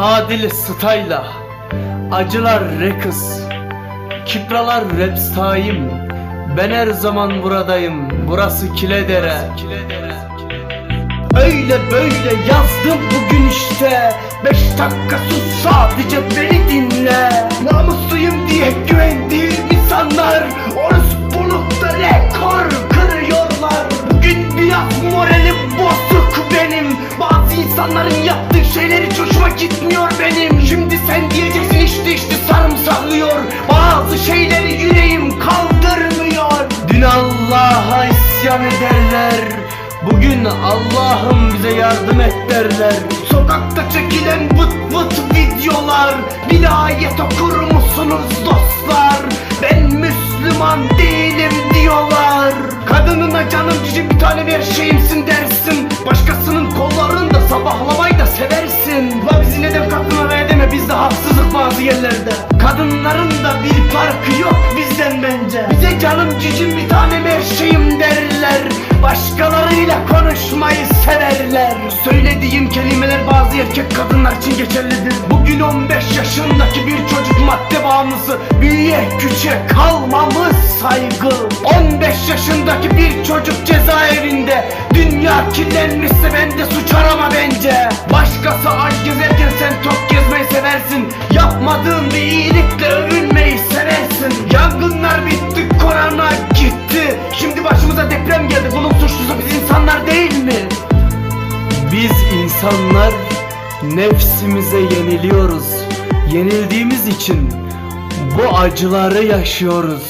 Adil Stayla Acılar Rekız Kipralar Repstayim. Ben her zaman buradayım Burası Kiledere. Öyle böyle yazdım bugün işte. Beş dakika sus sadece beni dinle. Namusluyum diye güvendiğim insanlar. Orospulukta rekor kırıyorlar. Bugün biraz moralim bozuk benim. Bazı insanların yaptığı şeyler hiç hoşuma gitmiyor benim. Şimdi sen diyeceksin işte işte sarımsaklıyor. Bazı şeyleri yüreğim kaldırmıyor. Dün Allah'a isyan ederler. Bugün Allah'ım bize yardım et derler. Sokakta çekilen vıt vıt videolar. Bir ayet okur musunuz dostlar? Ben Müslüman değilim diyorlar. Kadınına canım cicim bir tane bir şeyimsin dersin yerlerde Kadınların da bir farkı yok bizden bence. Bize canım cicim bir tane bir şeyim derler. Başkalarıyla konuşmayı severler. Söylediğim kelimeler bazı erkek kadınlar için geçerlidir. Bugün 15 yaşındaki bir çocuk madde bağımlısı Büyüye küçüğe kalmamız saygı. 15 yaşındaki bir çocuk cezaevinde Dünya kirlenmişse bende suç arama bence. Başkası aç insanlar nefsimize yeniliyoruz. Yenildiğimiz için bu acıları yaşıyoruz